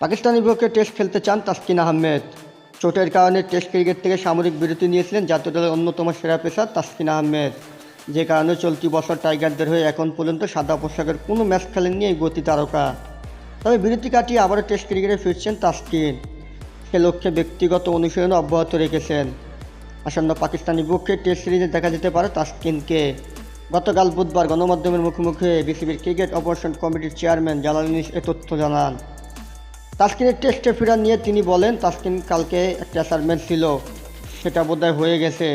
পাকিস্তানের বিপক্ষে টেস্ট খেলতে চান তাসকিন আহমেদ। চোটের কারণে টেস্ট ক্রিকেট থেকে সামরিক বিরতি নিয়েছিলেন জাতীয় দলের অন্যতম সেরা পেসার তাসকিন আহমেদ। যে কারণে চলতি বছর টাইগারদের হয়ে এখন পর্যন্ত সাদা পোশাকের কোনো ম্যাচ খেলেননি এই গতি তারকা। তবে বিরতি কাটিয়ে আবারও টেস্ট ক্রিকেটে ফিরছেন তাসকিন। সে লক্ষ্যে ব্যক্তিগত অনুশীলন অব্যাহত রেখেছেন। আসন্ন পাকিস্তানি বিপক্ষে টেস্ট সিরিজে দেখা যেতে পারে তাসকিনকে। গতকাল বুধবার গণমাধ্যমের মুখোমুখি বিসিবির ক্রিকেট অপারেশন কমিটির চেয়ারম্যান জালালিনিস এ তথ্য জানান। তাসকিনের টেস্টে ফেরা নিয়ে তিনি বলেন, তাসকিন কালকে একটা অ্যাসাইনমেন্ট ছিল, সেটা বোধহয় হয়ে গেছে।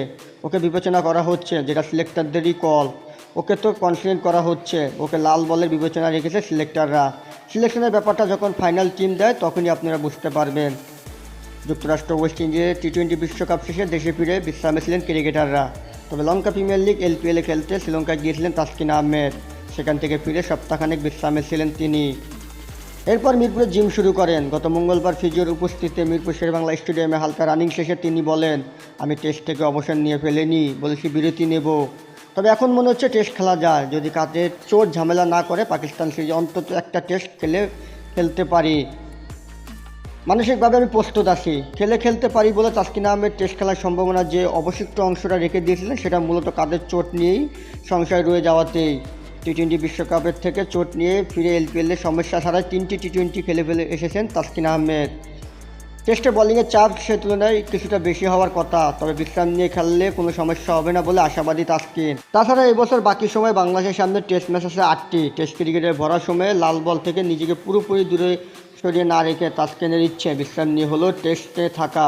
ওকে বিবেচনা করা হচ্ছে, যেটা সিলেক্টরদেরই কল ওকে তো কনফিডেন্ট করা হচ্ছে, ওকে লাল বলের বিবেচনা রেখেছে সিলেক্টররা সিলেকশনের ব্যাপারটা যখন ফাইনাল টিম দেয়, তখনই আপনারা বুঝতে পারবেন। যুক্তরাষ্ট্র, ওয়েস্ট ইন্ডিজের টি টোয়েন্টি বিশ্বকাপ শেষে দেশে ফিরে বিশ্রামে ছিলেন ক্রিকেটাররা। তবে লঙ্কা প্রিমিয়ার লিগ এলপিএলে খেলতে শ্রীলঙ্কায় গিয়েছিলেন তাসকিন আহমেদ। সেখান থেকে ফিরে সপ্তাহখানেক বিশ্রামে ছিলেন তিনি। এরপর মিরপুরে জিম শুরু করেন। গত মঙ্গলবার ফিজিওর উপস্থিতিতে মিরপুর শেরবাংলা স্টেডিয়ামে হালকা রানিং শেষে তিনি বলেন, আমি টেস্ট থেকে অবসর নিয়ে ফেলেনি, বলেছি বিরতি নেব। তবে এখন মনে হচ্ছে টেস্ট খেলা যায়। যদি কাজে চোট ঝামেলা না করে, পাকিস্তান সিরিজে অন্তত একটা টেস্ট খেলে, খেলতে পারি। মানসিকভাবে আমি প্রস্তুত আছি। খেলে খেলতে পারি বলে তাসকিন আহমেদ টেস্ট খেলার সম্ভাবনা যে অবশিষ্ট অংশটা রেখে দিয়েছিলেন, সেটা মূলত কাদের চোট নিয়েই সংশয় রয়ে যাওয়াতেই। টি টোয়েন্টি বিশ্বকাপের থেকে চোট নিয়ে ফিরে এলপিএলের সমস্যা ছাড়াই তিনটি টি টোয়েন্টি খেলে ফেলে এসেছেন তাসকিন আহমেদ। টেস্টে বোলিংয়ের চাপ সে তুলনায় কিছুটা বেশি হওয়ার কথা, তবে বিশ্রাম নিয়ে খেললে কোনো সমস্যা হবে না বলে আশাবাদী তাসকিন। তাছাড়া এবছর বাকি সময় বাংলাদেশের সামনে টেস্ট ম্যাচ আছে আটটি। টেস্ট ক্রিকেটের ভরা সময়ে লাল বল থেকে নিজেকে পুরোপুরি দূরে সরিয়ে না রেখে তাসকিনের ইচ্ছে বিশ্রাম নিয়ে হলো টেস্টে থাকা।